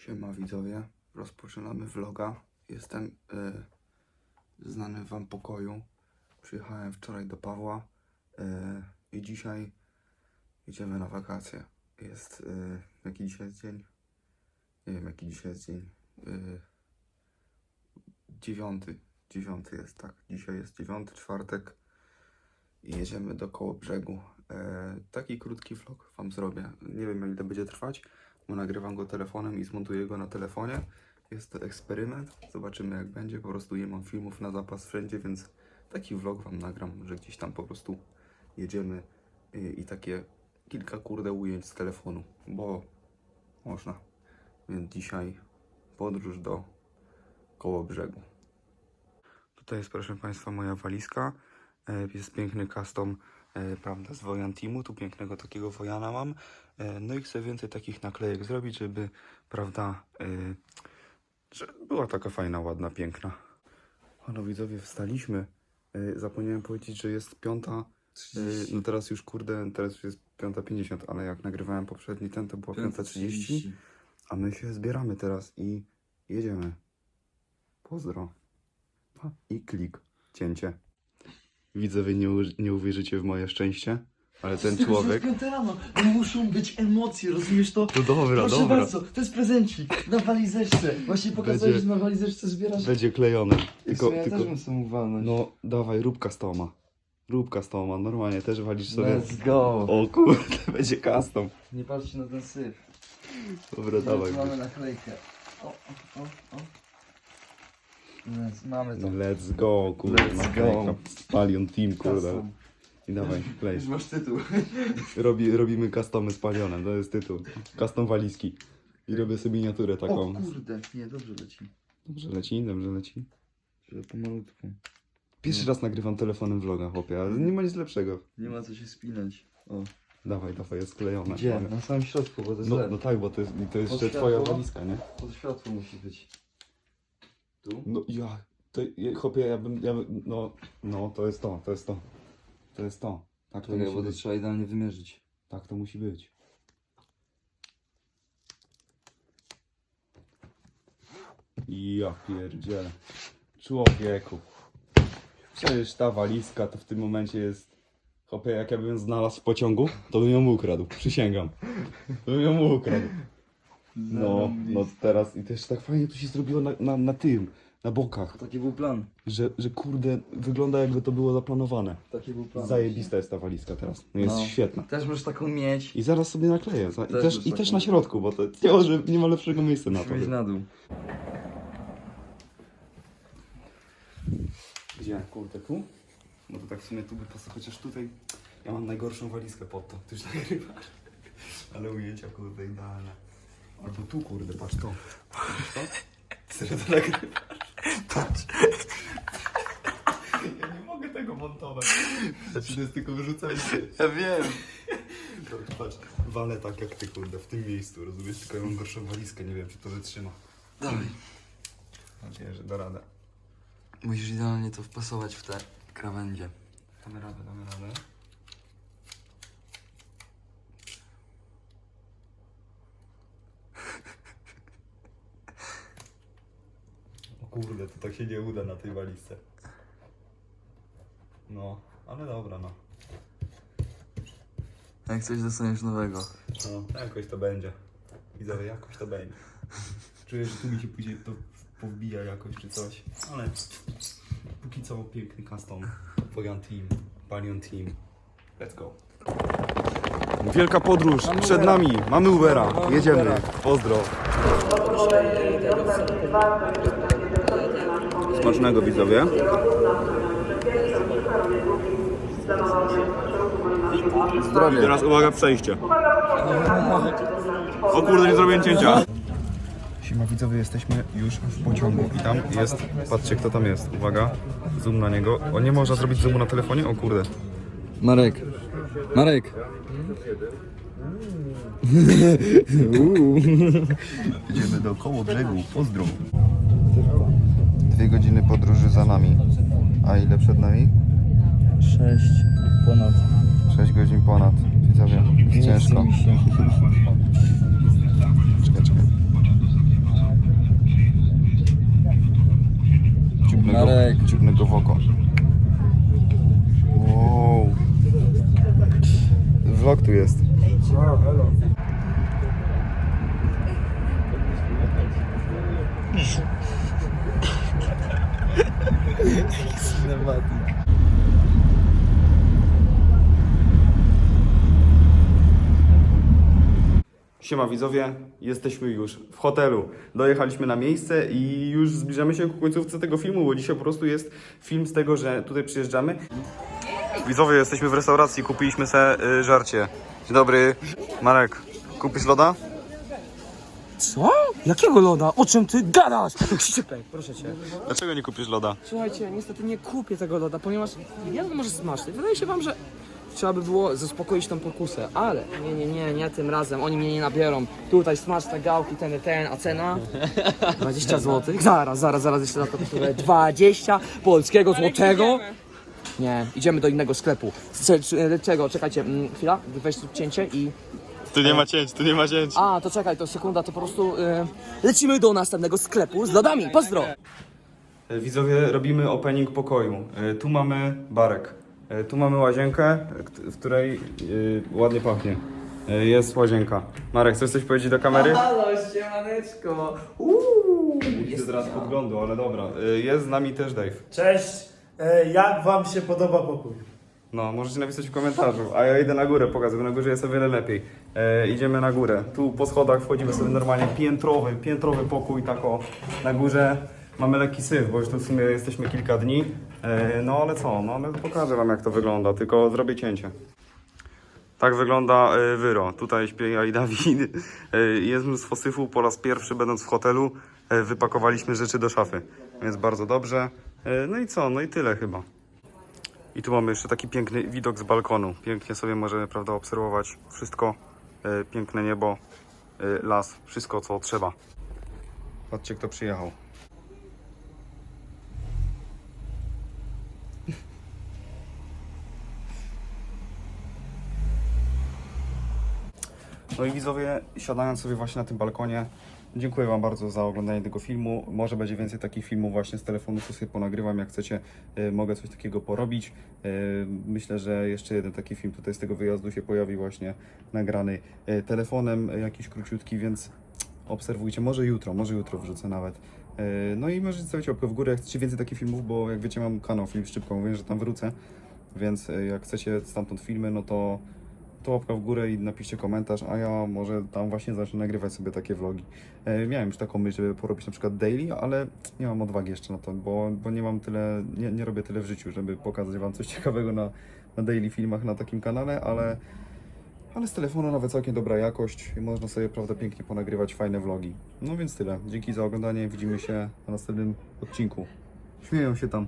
Siema widzowie, rozpoczynamy vloga. Jestem y, w znanym wam pokoju. Przyjechałem wczoraj do Pawła y, i dzisiaj idziemy na wakacje. Jest, y, jaki dzisiaj jest dzień? Nie wiem jaki dzisiaj jest dzień. Y, dziewiąty, dziewiąty jest tak. Dzisiaj jest dziewiąty, czwartek i jedziemy do koło brzegu. E, taki krótki vlog wam zrobię. Nie wiem ile będzie trwać, bo nagrywam go telefonem i zmontuję go na telefonie. Jest to eksperyment. Zobaczymy jak będzie. Po prostu nie mam filmów na zapas wszędzie, więc taki vlog wam nagram, że gdzieś tam po prostu jedziemy i, i takie kilka kurde ujęć z telefonu, bo można. Więc dzisiaj podróż do koło brzegu. Tutaj jest, proszę Państwa, moja walizka. E, Jest piękny custom, prawda, z Wojan Teamu. Tu pięknego takiego Wojana mam. E, No i chcę więcej takich naklejek zrobić, żeby, prawda, e, że była taka fajna, ładna, piękna. Halo widzowie, wstaliśmy. E, Zapomniałem powiedzieć, że jest piąta. e, No teraz już, kurde, teraz już jest piąta 50, ale jak nagrywałem poprzedni ten, to była piąta 30. A my się zbieramy teraz i jedziemy. Pozdro. Pa. I klik. Cięcie. Widzę, wy nie, nie uwierzycie w moje szczęście, ale ten człowiek... Piąte rano, no muszą być emocje, rozumiesz to? No dobra, Proszę dobra. bardzo, to jest prezencik na walizeczce. Właśnie pokazałeś, Będzie- że na walizeczce zbierasz. Będzie klejone. Tylko, ja tylko, też muszę mu walnąć. no dawaj, rób customa. Rób customa, normalnie też walisz sobie. Let's go. O kurde, będzie custom. Nie patrzcie na ten syf. Dobra, dawaj. Mamy naklejkę. O, o, o, o. Let's, mamy to. Let's go, kurde. Let's go. Palion Team, kurde. Custom. I dawaj, klej. Już masz tytuł. Robi, robimy customy z palionem, to jest tytuł. Custom walizki. I robię sobie miniaturę O taką. kurde, nie, dobrze leci. Dobrze leci, dobrze leci. Że pomalutku. Pierwszy raz nagrywam telefonem vloga, chłopie, ale nie ma nic lepszego. Nie ma co się spinać. O. Dawaj, dawaj, jest sklejone. Gdzie? Na samym środku, bo to jest No, no tak, bo to jest, to jest Pod jeszcze twoja światło? walizka, nie? Pod światło musi być. Tu? No ja, to, ja, chłopie, ja bym, ja bym, no, no, to jest to, to jest to. To jest to. Tak to Czekaj, musi bo to być. trzeba idealnie wymierzyć. Tak to musi być. Ja pierdzielę. Człowieku. Przecież ta walizka to w tym momencie jest... Chłopie, jak ja bym ją znalazł w pociągu, to bym ją ukradł. Przysięgam. To bym ją ukradł. No, no teraz i też tak fajnie to się zrobiło na, na, na tym, na bokach. Taki był plan. Że, że kurde, wygląda jakby to było zaplanowane. Taki był plan. Zajebista jest ta walizka teraz. No jest No. świetna. Też możesz taką mieć. I zaraz sobie nakleję. Za- I Też też, i też na środku, bo to nie ma, że nie ma lepszego miejsca na to. Musisz na dół. Gdzie? Kurde, tu? No to tak w sumie tu by po chociaż tutaj ja mam najgorszą walizkę pod to. Ty już nagrywasz. Ale ujęcia kurde idealne. Albo tu kurde, patrz to. Patrz to? Serio to nagrywasz? Patrz. Ja nie mogę tego montować. To jest tylko wyrzucenie. Ja wiem. Dobra, Patrz, walę tak jak ty kurde, w tym miejscu, rozumiesz? Tylko ja mam gorszą walizkę, nie wiem czy to wytrzyma. Dawaj. Mam nadzieję, że da radę. Musisz idealnie to wpasować w te krawędzie. Damy radę, damy radę. Kurde, to tak się nie uda na tej walizce. No, ale dobra, no. Jak coś dostaniesz nowego. No, jakoś to będzie. Widzowie, jakoś to będzie. Czuję, że tu mi się później to powbija jakoś czy coś, ale póki co piękny custom. Wojan Team, Palion Team. Let's go. Wielka podróż Mamy przed Ubera. nami. Mamy Ubera. Mamy Jedziemy. Ubera. Pozdro. Smacznego widzowie. Zdrowie. Teraz uwaga, przejście. O kurde, nie zrobiłem cięcia. Siema widzowie, jesteśmy już w pociągu i tam jest, patrzcie kto tam jest, uwaga, zoom na niego. O, nie można zrobić zoomu na telefonie? O kurde. Marek. Marek. Idziemy do koło brzegu, pozdro. Dwie godziny podróży za nami. A ile przed nami? 6 ponad. 6 godzin ponad. Widzowie, ciężko. Czekaj, czekaj. Ciupnę go w oko. Wow. Vlog tu jest. Siema widzowie, jesteśmy już w hotelu. Dojechaliśmy na miejsce i już zbliżamy się ku końcówce tego filmu, bo dzisiaj po prostu jest film z tego, że tutaj przyjeżdżamy. Widzowie, jesteśmy w restauracji, kupiliśmy se y, żarcie. Dzień dobry. Marek, kupisz loda? Co? Jakiego loda? O czym ty gadasz? Szczypek, proszę cię. Dlaczego nie kupisz loda? Słuchajcie, niestety nie kupię tego loda, ponieważ jeden może smaczny. Wydaje się wam, że trzeba by było zaspokoić tą pokusę, ale nie, nie, nie, nie tym razem. Oni mnie nie nabiorą. Tutaj smaczne gałki, ten, ten, a cena? 20 zł. Zaraz, zaraz, zaraz jeszcze na to kosztuje 20 polskiego złotego. Nie, idziemy do innego sklepu. Cze- cze- Czego? Czekajcie, mm, chwila, weź tu cięcie i Tu nie ma cięć, tu nie ma cięć. A, to czekaj, to sekunda, to po prostu y, lecimy do następnego sklepu z lodami. Pozdro! E, Widzowie, robimy opening pokoju. E, Tu mamy barek. E, Tu mamy łazienkę, w której e, ładnie pachnie. E, Jest łazienka. Marek, chcesz coś powiedzieć do kamery? Halo, siemaneczko! Jest teraz podglądu, ale dobra. E, Jest z nami też Dave. Cześć, e, jak wam się podoba pokój? No, możecie napisać w komentarzu, a ja idę na górę pokażę, bo na górze jest o wiele lepiej. E, idziemy na górę. Tu po schodach wchodzimy sobie normalnie piętrowy, piętrowy pokój, tak o, na górze. Mamy lekki syf, bo już tu w sumie jesteśmy kilka dni. E, no ale co, no pokażę wam jak to wygląda, tylko zrobię cięcie. Tak wygląda e, wyro. Tutaj śpię ja i Dawid. E, jest mnóstwo syfu. Po raz pierwszy będąc w hotelu e, wypakowaliśmy rzeczy do szafy. Więc bardzo dobrze. No i co? No i tyle chyba. I tu mamy jeszcze taki piękny widok z balkonu. Pięknie sobie możemy prawda, obserwować wszystko. Piękne niebo, las, wszystko co trzeba. Patrzcie kto przyjechał. No i widzowie, siadając sobie właśnie na tym balkonie, dziękuję Wam bardzo za oglądanie tego filmu. Może będzie więcej takich filmów właśnie z telefonu, co sobie ponagrywam. Jak chcecie, y, mogę coś takiego porobić. Y, Myślę, że jeszcze jeden taki film tutaj z tego wyjazdu się pojawi właśnie nagrany y, telefonem, jakiś króciutki, więc obserwujcie. Może jutro, może jutro wrzucę nawet. No i możecie stawić łapkę w górę, jak chcecie więcej takich filmów, bo jak wiecie mam kanał Film Szczypką, mówię, że tam wrócę. Więc jak chcecie stamtąd filmy, no to to łapka w górę i napiszcie komentarz, a ja może tam właśnie zacznę nagrywać sobie takie vlogi. E, miałem już taką myśl, żeby porobić na przykład daily, ale nie mam odwagi jeszcze na to, bo, bo nie mam tyle, nie, nie robię tyle w życiu, żeby pokazać Wam coś ciekawego na, na daily filmach na takim kanale, ale, ale z telefonu nawet całkiem dobra jakość i można sobie prawda pięknie ponagrywać fajne vlogi. No więc tyle. Dzięki za oglądanie, widzimy się na następnym odcinku. Śmieją się tam.